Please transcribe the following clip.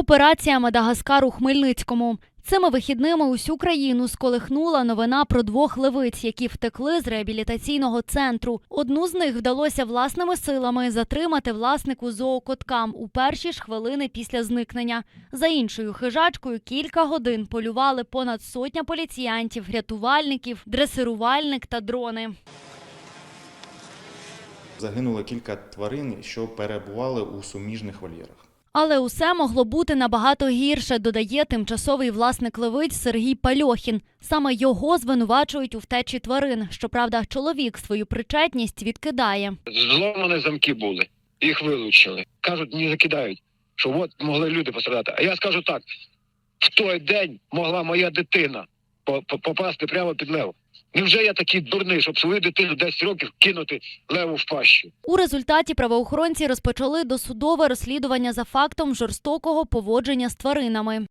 Операція Мадагаскар у Хмельницькому. Цими вихідними усю країну сколихнула новина про двох левиць, які втекли з реабілітаційного центру. Одну з них вдалося власними силами затримати власнику зоокоткам у перші ж хвилини після зникнення. За іншою хижачкою кілька годин полювали понад сотня поліціянтів, рятувальників, дресирувальник та дрони. Загинуло кілька тварин, що перебували у суміжних вольєрах. Але усе могло бути набагато гірше, додає тимчасовий власник левиць Сергій Пальохін. Саме його звинувачують у втечі тварин. Щоправда, чоловік свою причетність відкидає. Зломані замки були, їх вилучили. Кажуть, не закидають, що от могли люди пострадати. А я скажу так: в той день могла моя дитина попасти прямо під лев. Невже я такий дурний, щоб свою дитину 10 років кинути леву в пащу? У результаті правоохоронці розпочали досудове розслідування за фактом жорстокого поводження з тваринами.